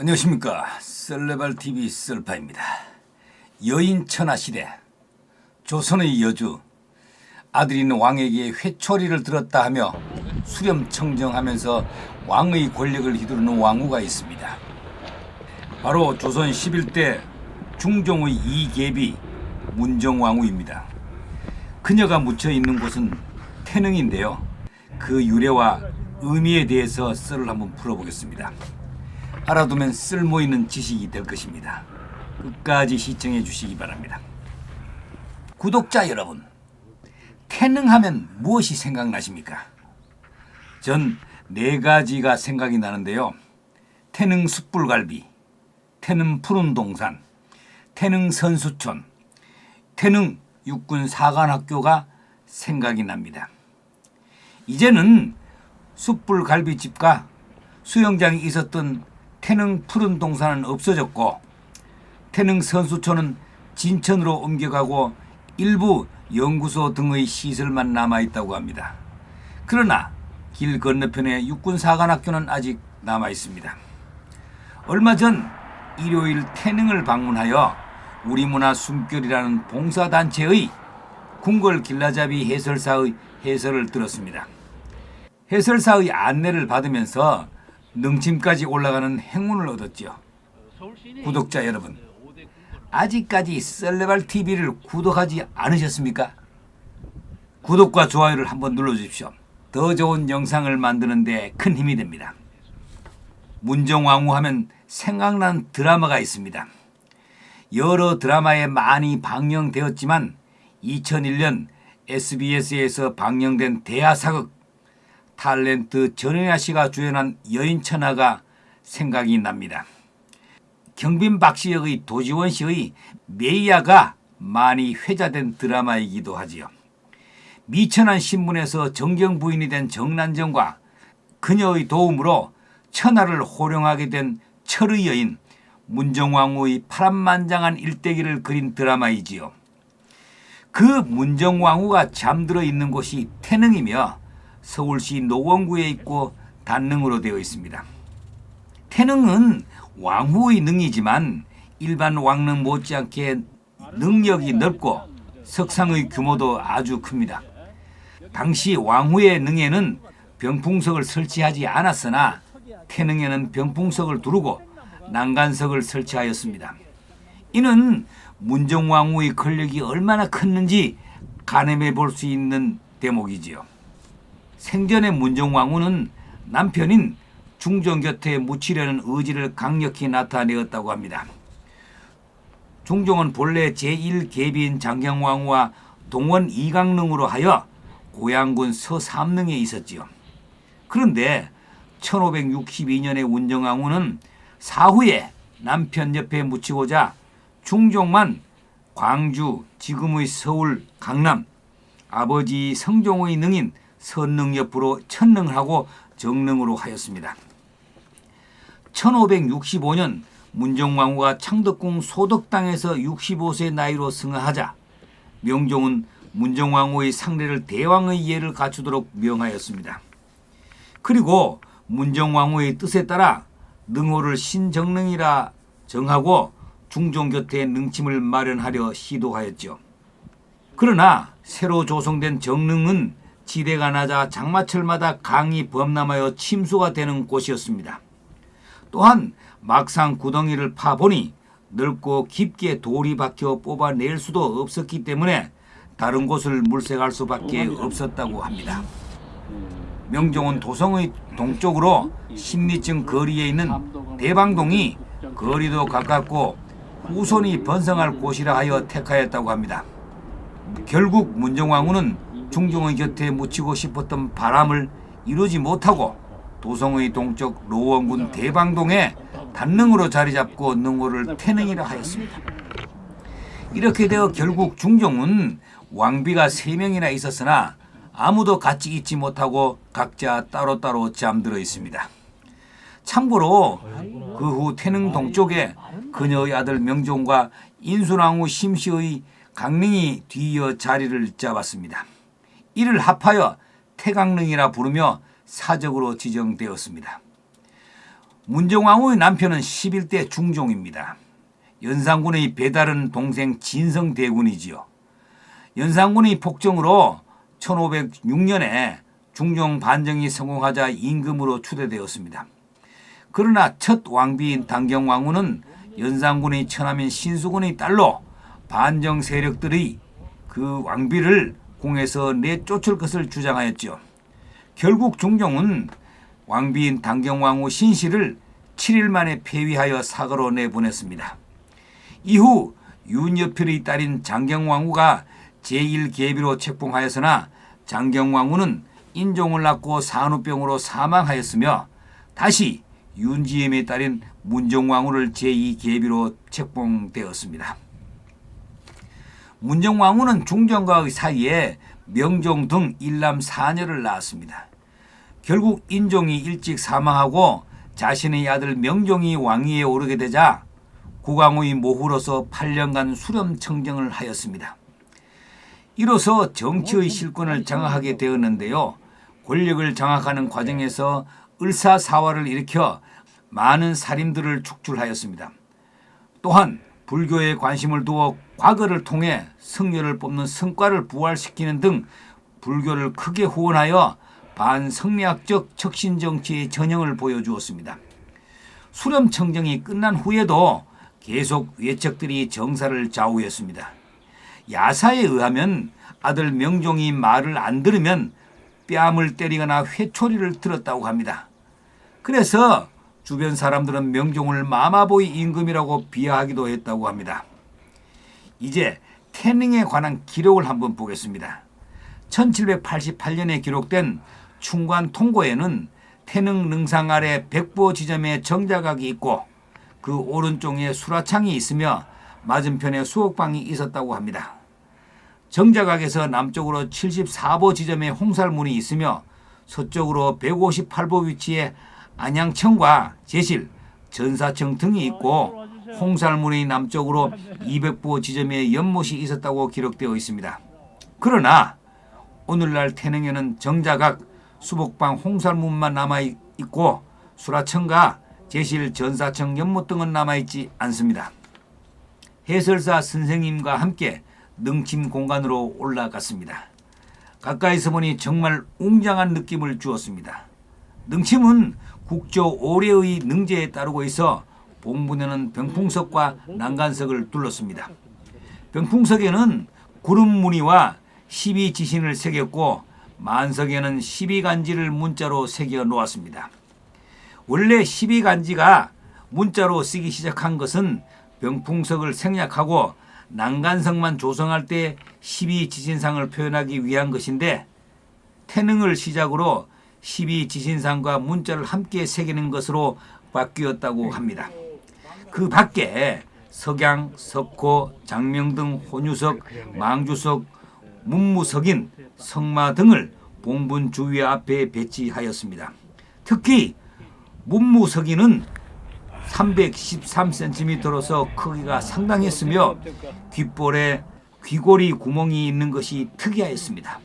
안녕하십니까 셀레발 TV 셀파입니다. 여인 천하 시대 조선의 여주 아들인 왕에게 회초리를 들었다 하며 수렴청정하면서 왕의 권력을 휘두르는 왕후가 있습니다. 바로 조선 11대 중종의 이계비 문정왕후입니다. 그녀가 묻혀 있는 곳은 태능인데요. 그 유래와 의미에 대해서 썰을 한번 풀어보겠습니다. 알아두면 쓸모 있는 지식이 될 것입니다. 끝까지 시청해 주시기 바랍니다. 구독자 여러분, 태능하면 무엇이 생각나십니까? 전 네 가지가 생각이 나는데요. 태능 숯불갈비, 태능 푸른 동산, 태능 선수촌, 태능 육군 사관학교가 생각이 납니다. 이제는 숯불 갈비집과 수영장이 있었던 태능 푸른 동산은 없어졌고 태능 선수촌은 진천으로 옮겨가고 일부 연구소 등의 시설만 남아 있다고 합니다. 그러나 길 건너편에 육군 사관학교는 아직 남아 있습니다. 얼마 전 일요일 태능을 방문하여 우리 문화 숨결이라는 봉사단체의 궁궐 길라잡이 해설사의 해설을 들었습니다. 해설사의 안내를 받으면서 능침까지 올라가는 행운을 얻었죠. 구독자 여러분, 아직까지 셀레발 TV를 구독하지 않으셨습니까? 구독과 좋아요를 한번 눌러주십시오. 더 좋은 영상을 만드는데 큰 힘이 됩니다. 문정왕후 하면 생각난 드라마가 있습니다. 여러 드라마에 많이 방영되었지만 2001년 SBS에서 방영된 대하사극 탤런트 전현아 씨가 주연한 여인 천하가 생각이 납니다. 경빈 박씨 역의 도지원 씨의 메이아가 많이 회자된 드라마이기도 하지요. 미천한 신분에서 정경 부인이 된 정난정과 그녀의 도움으로 천하를 호령하게 된 철의 여인 문정왕후의 파란만장한 일대기를 그린 드라마이지요. 그 문정왕후가 잠들어 있는 곳이 태능이며 서울시 노원구에 있고 단능으로 되어 있습니다. 태능은 왕후의 능이지만 일반 왕릉 못지않게 능력이 넓고 석상의 규모도 아주 큽니다. 당시 왕후의 능에는 병풍석을 설치하지 않았으나 태능에는 병풍석을 두르고 난간석을 설치하였습니다. 이는 문정왕후의 권력이 얼마나 컸는지 가늠해 볼 수 있는 대목이지요. 생전의 문정왕후는 남편인 중종 곁에 묻히려는 의지를 강력히 나타내었다고 합니다. 중종은 본래 제1계비인 장경왕후와 동원 이강릉으로 하여 고양군 서삼릉에 있었지요. 그런데 1562년에 운정왕후는 사후에 남편 옆에 묻히고자 중종만 광주 지금의 서울 강남 아버지 성종의 능인 선릉 옆으로 천릉을 하고 정릉으로 하였습니다. 1565년 문정왕후가 창덕궁 소덕당에서 65세 나이로 승하하자 명종은 문정왕후의 상례를 대왕의 예를 갖추도록 명하였습니다. 그리고 문정왕후의 뜻에 따라 능호를 신정릉이라 정하고 중종 곁에 능침을 마련하려 시도하였죠. 그러나 새로 조성된 정릉은 지대가 낮아 장마철마다 강이 범람하여 침수가 되는 곳이었습니다. 또한 막상 구덩이를 파보니 넓고 깊게 돌이 박혀 뽑아낼 수도 없었기 때문에 다른 곳을 물색할 수밖에 없었다고 합니다. 명종은 도성의 동쪽으로 10리층 거리에 있는 대방동이 거리도 가깝고 후손이 번성할 곳이라 하여 택하였다고 합니다. 결국 문정왕후는 중종의 곁에 묻히고 싶었던 바람을 이루지 못하고 도성의 동쪽 로원군 대방동에 단능으로 자리 잡고 능호를 태능이라 하였습니다. 이렇게 되어 결국 중종은 왕비가 세 명이나 있었으나 아무도 같이 있지 못하고 각자 따로따로 잠들어 있습니다. 참고로 그 후 태능 동쪽에 그녀의 아들 명종과 인순왕후 심시의 강릉이 뒤이어 자리를 잡았습니다. 이를 합하여 태강릉이라 부르며 사적으로 지정되었습니다. 문정왕후의 남편은 11대 중종입니다. 연산군의 배다른 동생 진성대군이지요. 연산군의 폭정으로 1506년에 중종 반정이 성공하자 임금으로 추대되었습니다. 그러나 첫 왕비인 당경왕후는 연산군의 처남인 신수군의 딸로 반정 세력들이 그 왕비를 공에서 내쫓을 것을 주장하였죠. 결국 중종은 왕비인 당경왕후 신씨를 7일 만에 폐위하여 사거로 내보냈습니다. 이후 윤여필의 딸인 장경왕후가 제1계비로 책봉하였으나 장경왕후는 인종을 낳고 산후병으로 사망하였으며 다시 윤지엠의 딸인 문정왕후를 제2계비로 책봉되었습니다. 문정왕후는 중종과의 사이에 명종 등 일남 사녀를 낳았습니다. 결국 인종이 일찍 사망하고 자신의 아들 명종이 왕위에 오르게 되자 국왕의 모후로서 8년간 수렴 청정을 하였습니다. 이로써 정치의 실권을 장악하게 되었는데요. 권력을 장악하는 과정에서 을사사화를 일으켜 많은 살인들을 축출하였습니다. 또한 불교에 관심을 두어 과거를 통해 성녀를 뽑는 성과를 부활시키는 등 불교를 크게 후원하여 반성리학적 척신 정치의 전형을 보여주었습니다. 수렴 청정이 끝난 후에도 계속 외척들이 정사를 좌우했습니다. 야사에 의하면 아들 명종이 말을 안 들으면 뺨을 때리거나 회초리를 들었다고 합니다. 그래서 주변 사람들은 명종을 마마보이 임금이라고 비하하기도 했다고 합니다. 이제 태능에 관한 기록을 한번 보겠습니다. 1788년에 기록된 충관 통고에는 태능 능상 아래 백보 지점에 정자각이 있고 그 오른쪽에 수라창이 있으며 맞은편에 수옥방이 있었다고 합니다. 정자각에서 남쪽으로 74보 지점에 홍살문이 있으며 서쪽으로 158보 위치에 안양청과 제실, 전사청 등이 있고 홍살문의 남쪽으로 200보 지점에 연못이 있었다고 기록되어 있습니다. 그러나 오늘날 태능에는 정자각, 수복방, 홍살문만 남아 있고 수라청과 제실, 전사청, 연못 등은 남아 있지 않습니다. 해설사 선생님과 함께 능침 공간으로 올라갔습니다. 가까이서 보니 정말 웅장한 느낌을 주었습니다. 능침은 국조 오래의 능제에 따르고 있어 봉분에는 병풍석과 난간석을 둘렀습니다. 병풍석에는 구름 무늬와 12지신을 새겼고 만석에는 12간지를 문자로 새겨 놓았습니다. 원래 12간지가 문자로 쓰기 시작한 것은 병풍석을 생략하고 난간성만 조성할 때 12지신상을 표현하기 위한 것인데 태능을 시작으로 12지신상과 문자를 함께 새기는 것으로 바뀌었다고 합니다. 그 밖에 석양, 석호, 장명 등 혼유석, 망주석, 문무석인, 성마 등을 봉분 주위 앞에 배치하였습니다. 특히 문무석인은 313cm로서 크기가 상당했으며 귓볼에 귀골이 구멍이 있는 것이 특이하였습니다.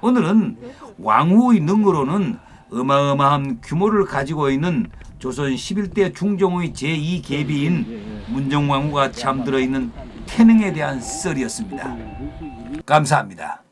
오늘은 왕후의 능으로는 어마어마한 규모를 가지고 있는 조선 11대 중종의 제2계비인 문정왕후가 잠들어 있는 태능에 대한 썰이었습니다. 감사합니다.